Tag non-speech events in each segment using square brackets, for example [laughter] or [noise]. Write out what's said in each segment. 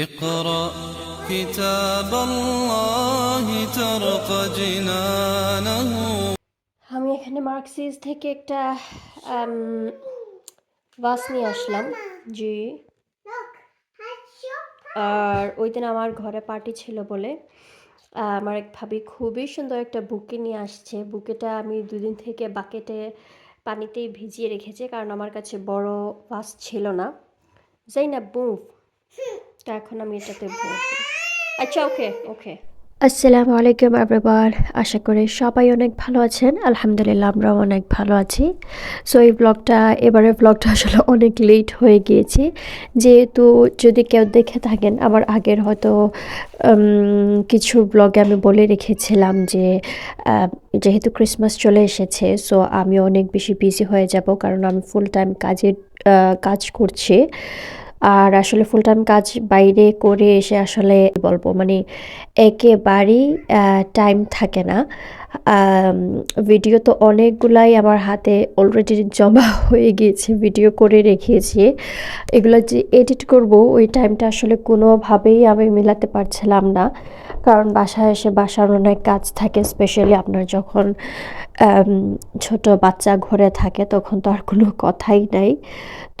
اقرأ كتاب الله ترق جنانه আমি এখানে মার্কসিস থেকে একটা বাস নিয়ে আসলাম জি আর ওই দিন আমার ঘরে পার্টি ছিল বলে আহ, আমার এক ভাবি খুবই সুন্দর একটা বুকে নিয়ে আসছে বুকেটা আমি দুদিন থেকে বাকেটে পানিতেই ভিজিয়ে রেখেছি কারণ আমার কাছে বড় বাস ছিল না যাই না বুফ এখন আমি এটাতে ভরবো আচ্ছা ওকে ওকে। আসসালামু আলাইকুম, এভরিওয়ান। আশা করি সবাই অনেক ভালো আছেন। আলহামদুলিল্লাহ, আমরাও অনেক ভালো আছি। সো এই ব্লগটা এবারের ব্লগটা আসলে অনেক লেট হয়ে গিয়েছে। যেহেতু যদি কেউ দেখে থাকেন, আমার আগের হয়তো কিছু ব্লগে আমি বলে রেখেছিলাম যে যেহেতু ক্রিসমাস চলে এসেছে সো আমি অনেক বেশি বিজি হয়ে যাব কারণ আমি ফুল টাইম কাজের কাজ করছি। আর আসলে ফুল টাইম কাজ বাইরে করে এসে আসলে বলব মানে একেবারেই টাইম থাকে না। ভিডিও তো অনেকগুলাই আমার হাতে অলরেডি জমা [laughs] হয়ে গিয়েছে ভিডিও করে রেখেছি। এগুলো যে এডিট করব, ওই টাইমটা আসলে কোনোভাবেই আমি মেলাতে পারছিলাম না। কারণ বাসায় এসে বাসার অনেক কাজ থাকে স্পেশালি আপনার যখন ছোট বাচ্চা ঘরে থাকে তখন তো আর কোনো কথাই নাই।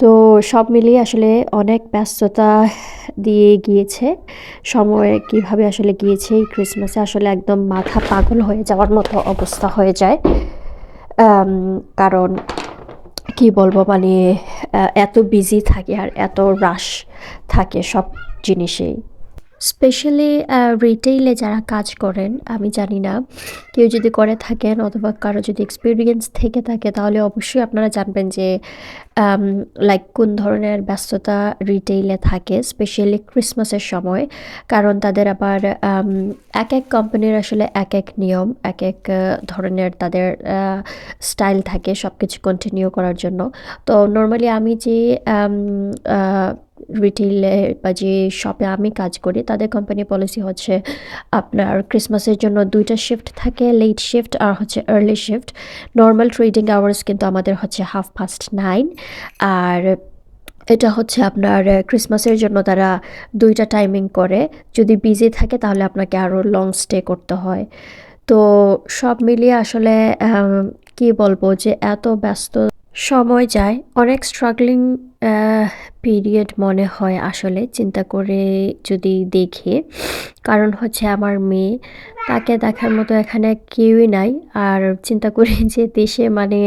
তো সব মিলিয়ে আসলে অনেক ব্যস্ততা দিয়ে গিয়েছে। সময়ে কীভাবে আসলে গিয়েছে এই ক্রিসমাসে আসলে একদম মাথা পাগল হয়ে যাওয়ার মতো অবস্থা হয়ে যায়। কারণ কি বলব মানে এত বিজি থাকে আর এত রাশ থাকে সব জিনিসেই। স্পেশালি রিটেইলে যারা কাজ করেন, আমি জানি না, কেউ যদি করে থাকেন অথবা কারও যদি এক্সপিরিয়েন্স থেকে থাকে, তাহলে অবশ্যই আপনারা জানবেন যে লাইক কোন ধরনের ব্যস্ততা রিটেইলে থাকে স্পেশালি ক্রিসমাসের সময়, কারণ তাদের আবার এক এক কোম্পানির আসলে এক এক নিয়ম, এক এক ধরনের তাদের স্টাইল থাকে সব কিছু কন্টিনিউ করার জন্য। তো নর্মালি আমি যে রিটেইলে বা যে শপে আমি কাজ করি, তাদের কোম্পানি পলিসি হচ্ছে আপনার ক্রিসমাসের জন্য দুইটা শিফট থাকে লেট শিফট আর হচ্ছে early shift normal trading hours কিন্তু আমাদের হচ্ছে হাফ পাস্ট নাইন আর এটা হচ্ছে আপনার ক্রিসমাসের জন্য তারা দুইটা টাইমিং করে। যদি বিজি থাকে তাহলে আপনাকে আরও লং স্টে করতে হয়। তো সব মিলিয়ে আসলে কি বলব যে এত ব্যস্ত সময় যায়। অনেক স্ট্রাগলিং পিরিয়ড মনে হয় আসলে। চিন্তা করে যদি দেখে, কারণ হচ্ছে আমার মেয়ে, তাকে দেখার মতো এখানে কেউই নাই। আর চিন্তা করি [laughs] যে দেশে মানে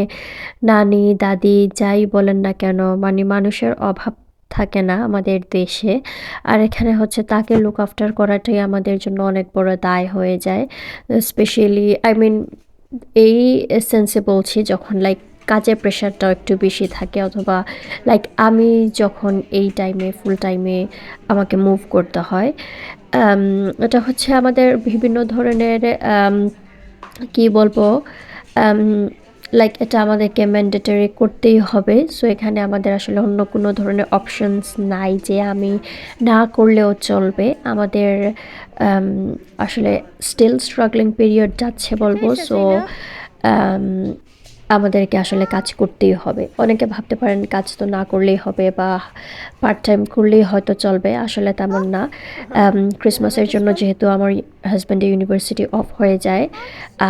নানি, দাদি যাই বলেন না কেন মানে মানুষের অভাব থাকে না আমাদের দেশে। আর এখানে হচ্ছে তাকে লুক আফটার করাটাই আমাদের জন্য অনেক বড় দায় হয়ে যায়। স্পেশালি আই মিন এই সেন্সে বলছি যখন লাইক কাজের প্রেশারটাও একটু বেশি থাকে অথবা লাইক আমি যখন এই টাইমে ফুল টাইমে আমাকে মুভ করতে হয় এটা হচ্ছে আমাদের বিভিন্ন ধরনের কি বলব লাইক এটা আমাদেরকে ম্যান্ডেটরি করতেই হবে। সো এখানে আমাদের আসলে অন্য কোনো ধরনের অপশনস নাই যে আমি না করলেও চলবে। আমাদের আসলে স্টিল স্ট্রাগলিং পিরিয়ড যাচ্ছে বলব। সো আমাদেরকে আসলে কাজ করতেই হবে। অনেকে ভাবতে পারেন কাজ তো না করলেই হবে বা পার্ট টাইম করলেই হয়তো চলবে আসলে তেমন না। ক্রিসমাসের জন্য যেহেতু আমার হাজব্যান্ডের ইউনিভার্সিটি অফ হয়ে যায়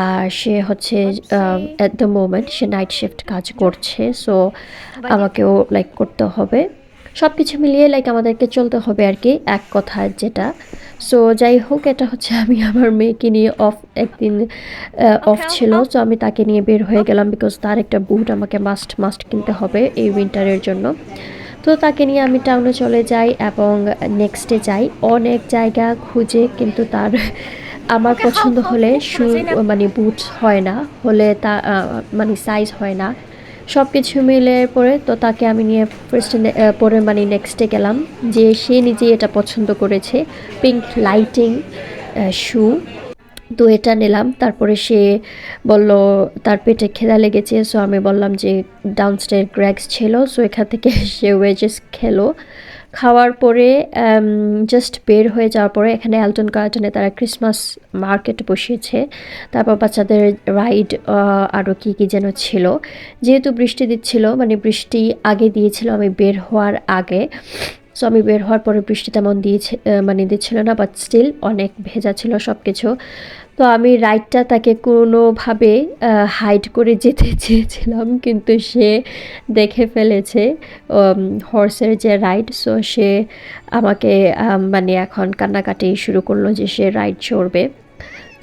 আর সে হচ্ছে অ্যাট দ্য মোমেন্ট সে নাইট শিফট কাজ করছে সো আমাকেও লাইক করতে হবে। সব কিছু মিলিয়ে লাইক আমাদেরকে চলতে হবে আর কি এক কথা যেটা। সো যাই হোক এটা হচ্ছে আমি আমার মেয়েকে নিয়ে অফ একদিন অফ ছিল। তো আমি তাকে নিয়ে বের হয়ে গেলাম বিকজ তার একটা বুট আমাকে মাস্ট মাস্ট কিনতে হবে এই উইন্টারের জন্য। তো তাকে নিয়ে আমি টাউনে চলে যাই এবং নেক্সটে যাই। অনেক জায়গা খুঁজে কিন্তু তার আমার পছন্দ হলে শু মানে বুট হয় না। হলে তা মানে সাইজ হয় না। সব কিছু মিলে পরে তো তাকে আমি নিয়ে ফার্স্টে পরে মানে নেক্সটে গেলাম। যে সে নিজেই এটা পছন্দ করেছে। পিঙ্ক লাইটিং শু তো এটা নিলাম। তারপরে সে বলল, তার পেটে খেলা লেগেছে। সো আমি বললাম যে ডাউনস্টের গ্র্যাগস ছিল। সো এখান থেকে [laughs] সে ওয়েজেস খেলো। খাওয়ার পরে জাস্ট বের হয়ে যাওয়ার পরে এখানে অ্যালটন গার্ডেনে তারা ক্রিসমাস মার্কেট বসিয়েছে। তারপর বাচ্চাদের রাইড আরও কী কী যেন ছিল। যেহেতু বৃষ্টি দিচ্ছিল মানে বৃষ্টি আগে দিয়েছিল আমি বের হওয়ার আগে। সো আমি বের হওয়ার পরে বৃষ্টি তেমন দিয়েছে মানে দিচ্ছিল না বাট স্টিল অনেক ভেজা ছিল সব কিছু তো আমি রাইডটা তাকে কোনোভাবে হাইড করে যেতে [laughs] চেয়েছিলাম, কিন্তু সে দেখে ফেলেছে হর্সের যে রাইড সো সে আমাকে মানে এখন কান্নাকাটি শুরু করল যে সে রাইড চড়বে।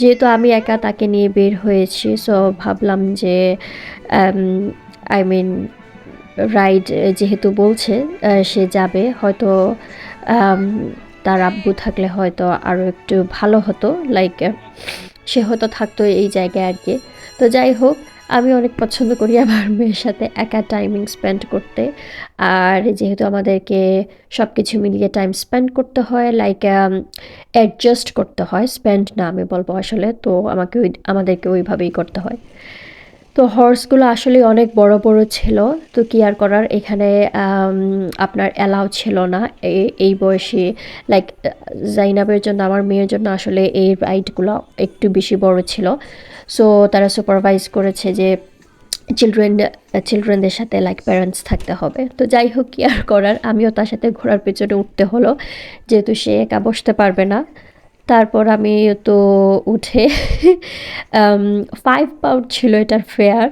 যেহেতু আমি একা তাকে নিয়ে বের হয়েছি সো ভাবলাম যে আই মিন রাইড যেহেতু বলছে সে যাবে। হয়তো তার আব্বু থাকলে হয়তো আরও একটু ভালো হতো লাইক সে হয়তো থাকতো এই জায়গায় আর কি। তো যাই হোক, আমি অনেক পছন্দ করি আমার মেয়ের সাথে একা টাইমিং স্পেন্ড করতে। আর যেহেতু আমাদেরকে সব কিছু মিলিয়ে টাইম স্পেন্ড করতে হয় লাইক অ্যাডজাস্ট করতে হয় স্পেন্ড না আমি বলব আসলে, তো আমাকে ওই, আমাদেরকে ওইভাবেই করতে হয়। তো হর্সগুলো আসলে অনেক বড় বড় ছিল। তো কি আর করার? এখানে আপনার অ্যালাউ ছিল না। এই বয়সে লাইক জাইনাবের জন্য, আমার মেয়ের জন্য আসলে এই রাইডগুলো একটু বেশি বড় ছিল। সো তারা সুপারভাইজ করেছে যে চিলড্রেন চিলড্রেনদের সাথে লাইক প্যারেন্টস থাকতে হবে। তো যাই হোক, কি আর করার? আমিও তার সাথে ঘোড়ার পেছনে উঠতে হলো। যেহেতু সে একা বসতে পারবে না। তারপর আমি তো উঠে ফাইভ পাউন্ড ছিল এটার ফেয়ার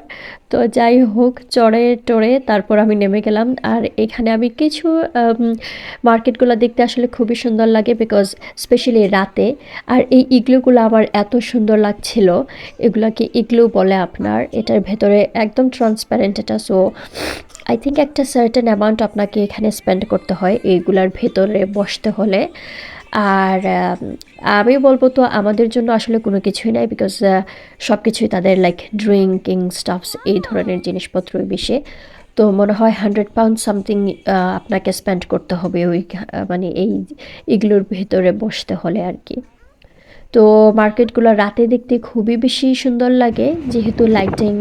তো যাই হোক, চড়ে টড়ে তারপর আমি নেমে গেলাম। আর এখানে আমি কিছু মার্কেটগুলো দেখতে আসলে খুবই সুন্দর লাগে বিকজ স্পেশালি রাতে। আর এই ইগলুগুলো আমার এত সুন্দর লাগছিল, এগুলোকে ইগলু বলে আপনার। এটার ভেতরে একদম ট্রান্সপারেন্ট এটা। সো আই থিঙ্ক একটা সার্টেন অ্যামাউন্ট আপনাকে এখানে স্পেন্ড করতে হয়, এইগুলার ভেতরে বসতে হলে। আর আম, বলব তো আমাদের জন্য আসলে কোনো কিছুই নাই বিকজ সব কিছুই তাদের লাইক ড্রিঙ্কিং স্টাফস এই ধরনের জিনিসপত্রই বেশি। তো মনে হয় হান্ড্রেড পাউন্ড সামথিং আপনাকে স্পেন্ড করতে হবে ওই মানে এই এগুলোর ভেতরে বসতে হলে আর কি। তো মার্কেটগুলো রাতে দেখতে খুবই বেশি সুন্দর লাগে যেহেতু লাইটিং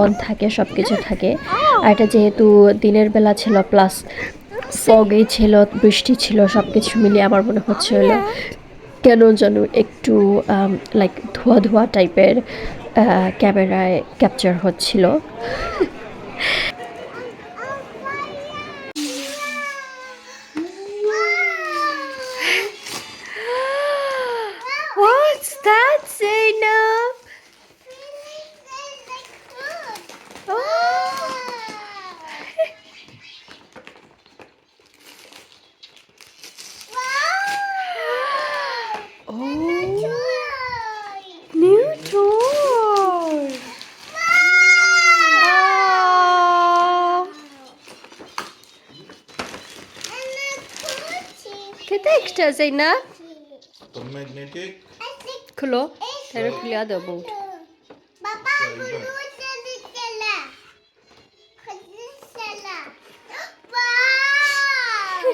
অন থাকে সব কিছু থাকে। আর এটা যেহেতু দিনের বেলা ছিল প্লাস ফগে ছিল, বৃষ্টি ছিল সব কিছু মিলিয়ে আমার মনে হচ্ছে হলো কেন যেন একটু লাইক ধোয়া ধোয়া টাইপের ক্যামেরায় ক্যাপচার হচ্ছিল। খেতে একটা Zainab? তো ম্যাগনেটিক খুলো তাহলে sila. Wow!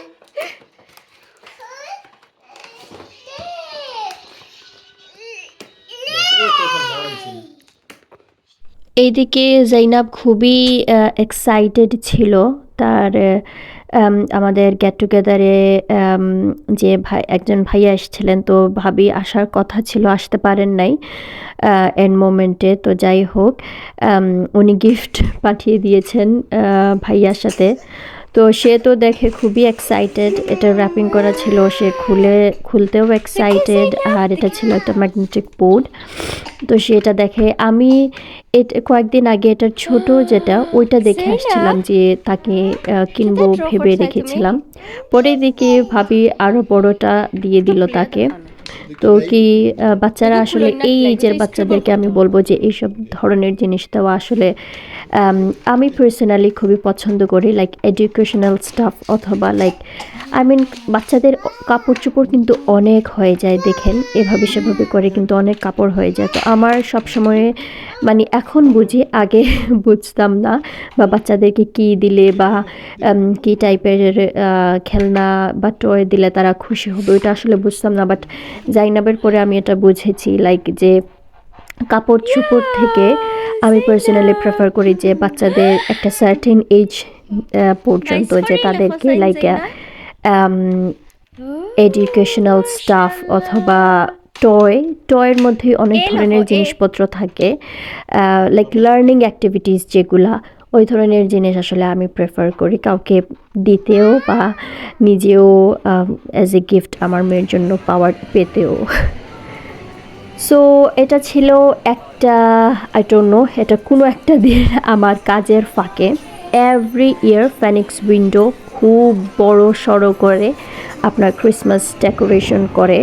এইদিকে জাইনাব খুবই এক্সাইটেড ছিল তার আমাদের গেট টুগেদারে যে ভাই, একজন ভাইয়া এসেছিলেন, তো ভাবি আসার কথা ছিল, আসতে পারেন নাই এন্ড মোমেন্টে তো যাই হোক উনি গিফট [laughs] পাঠিয়ে দিয়েছেন ভাইয়ার সাথে। তো সে তো দেখে খুবই এক্সাইটেড এটা র্যাপিং করা ছিল সে খুলে খুলতেও এক্সাইটেড আর এটা ছিল একটা ম্যাগনেটিক বোর্ড তো সেটা দেখে আমি এটা কয়েকদিন আগে এটার ছোট যেটা ওইটা দেখে আসছিলাম যে তাকে কিনবো ভেবে রেখেছিলাম। পরে দেখে ভাবি আরও বড়টা দিয়ে দিল তাকে। তো কি বাচ্চারা আসলে এই এইজের বাচ্চাদেরকে আমি বলব যে এইসব ধরনের জিনিস দেওয়া আসলে আম, আমি পার্সোনালি খুবই পছন্দ করি লাইক এডুকেশনাল স্টাফ অথবা লাইক আই মিন বাচ্চাদের কাপড় চোপড় কিন্তু অনেক হয়ে যায় দেখেন এভাবে সেভাবে করে কিন্তু অনেক কাপড় হয়ে যায়। তো আমার সব সময় মানে এখন বুঝি আগে [laughs] বুঝতাম না বা বাচ্চাদেরকে কি দিলে বা কি টাইপের খেলনা বা টয় দিলে তারা খুশি হবে ওইটা আসলে বুঝতাম না। বাট জাইনাবের পরে আমি এটা বুঝেছি লাইক যে কাপড় চোপড় থেকে আমি পার্সোনালি প্রেফার করি যে বাচ্চাদের একটা সার্টেন এজ পর্যন্ত যে তাদেরকে লাইক এডুকেশনাল স্টাফ অথবা টয় টয়ের মধ্যে অনেক ধরনের জিনিসপত্র থাকে লাইক লার্নিং অ্যাক্টিভিটিস যেগুলা ওই ধরনের জিনিস আসলে আমি প্রেফার করি। কাউকে দিতেও বা নিজেও অ্যাজ এ গিফট আমার মেয়ের জন্য পাওয়ার পেতেও। সো এটা ছিল একটা আই নো এটা কোনো একটা দিন আমার কাজের ফাঁকে। এভরি ইয়ার ফ্যানিক্স উইন্ডো খুব বড় সড়ো করে আপনার ক্রিসমাস ডেকোরেশন করে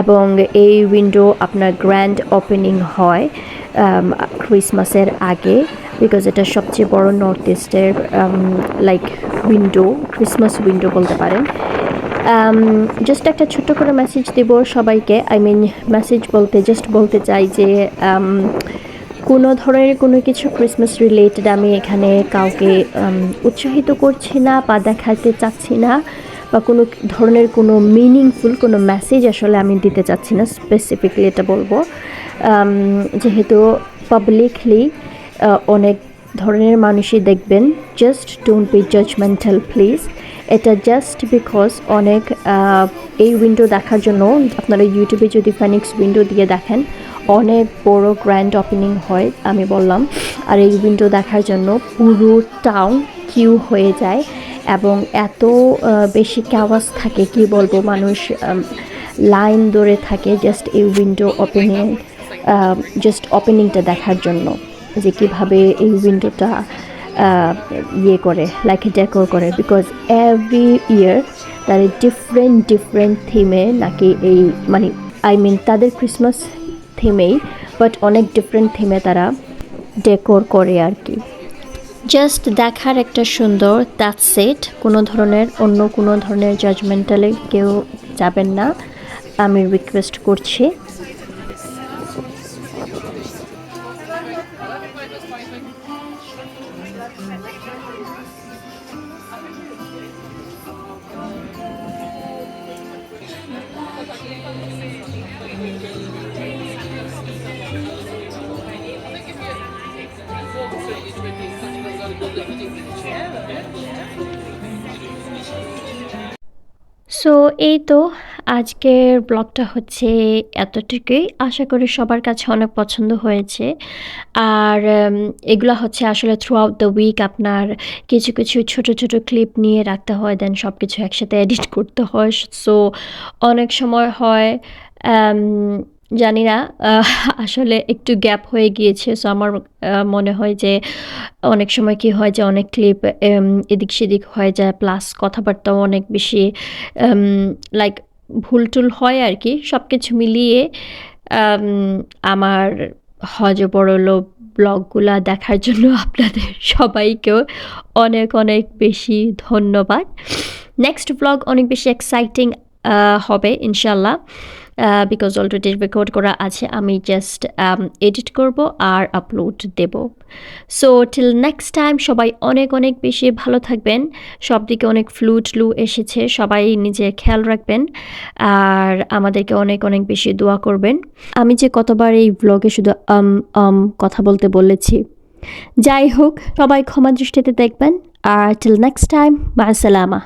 এবং এই উইন্ডো আপনার গ্র্যান্ড ওপেনিং হয় ক্রিসমাসের আগে বিকজ এটা সবচেয়ে বড় নর্থ ইস্টের লাইক উইন্ডো ক্রিসমাস উইন্ডো বলতে পারেন। জাস্ট একটা ছোট্ট করে মেসেজ দেব সবাইকে আই মিন মেসেজ বলতে জাস্ট বলতে চাই যে um, কোনো ধরনের কোনো কিছু ক্রিসমাস রিলেটেড আমি এখানে কাউকে um, উৎসাহিত করছি না বা দেখাতে চাচ্ছি না বা কোনো ধরনের কোনো মিনিংফুল কোনো মেসেজ আসলে আমি দিতে চাচ্ছি না স্পেসিফিকলি এটা বলব। Um, যেহেতু পাবলিকলি অনেক ধরনের মানুষই দেখবেন just don't be judgmental please এটা জাস্ট বিকজ অনেক এই উইন্ডো দেখার জন্য আপনারা ইউটিউবে যদি ফ্যানিক্স উইন্ডো দিয়ে দেখেন, অনেক বড় গ্র্যান্ড ওপেনিং হয়, আমি বললাম। আর এই উইন্ডো দেখার জন্য পুরো টাউন কিউ হয়ে যায় এবং এত বেশি ক্যাওয়াস থাকে, কি বলব, মানুষ লাইন ধরে থাকে জাস্ট এই উইন্ডো ওপেনিং জাস্ট ওপেনিংটা দেখার জন্য। যে কীভাবে এই উইন্ডোটা ইয়ে করে লাইক ডেকোর করে বিকজ এভরি ইয়ার তাদের ডিফারেন্ট ডিফারেন্ট থিমে নাকি এই মানে আই মিন তাদের ক্রিসমাস থিমেই বাট অনেক ডিফারেন্ট থিমে তারা ডেকোর করে আর কি। জাস্ট দেখার একটা সুন্দর দ্যাট সেট কোনো ধরনের, অন্য কোনো ধরনের জাজমেন্টালে কেউ যাবেন না। আমি রিকোয়েস্ট করছি। সো এই তো আজকের ব্লগটা হচ্ছে এতটুকুই। আশা করি সবার কাছে অনেক পছন্দ হয়েছে। আর এগুলো হচ্ছে আসলে থ্রু আউট দ্য উইক আপনার কিছু কিছু ছোট ছোট ক্লিপ নিয়ে রাখতে হয় দেন সব কিছু একসাথে এডিট করতে হয়। সো অনেক সময় হয় জানি না আসলে একটু গ্যাপ হয়ে গিয়েছে। সো আমার মনে হয় যে অনেক সময় কি হয় যে অনেক ক্লিপ এদিক সেদিক হয়ে যায় প্লাস কথাবার্তাও অনেক বেশি লাইক ভুল টুল হয় আর কি। সব কিছু মিলিয়ে আমার হজ বড়লো ব্লগগুলা দেখার জন্য আপনাদের সবাইকেও অনেক অনেক বেশি ধন্যবাদ। নেক্সট ব্লগ অনেক বেশি এক্সাইটিং হবে ইনশাল্লাহ বিকজ অলরেডি রেকর্ড করা আছে, আমি জাস্ট এডিট করব আর আপলোড দেব। সো টিল নেক্সট টাইম সবাই অনেক অনেক বেশি ভালো থাকবেন। সব দিকে অনেক ফ্লু ট্লু এসেছে, সবাই নিজে খেয়াল রাখবেন আর আমাদেরকে অনেক অনেক বেশি দোয়া করবেন। আমি যে কতবার এই ব্লগে শুধু আম আম কথা বলতে বলেছি। যাই হোক, সবাই ক্ষমা দৃষ্টিতে দেখবেন আর টিল নেক্সট টাইম মা সালামা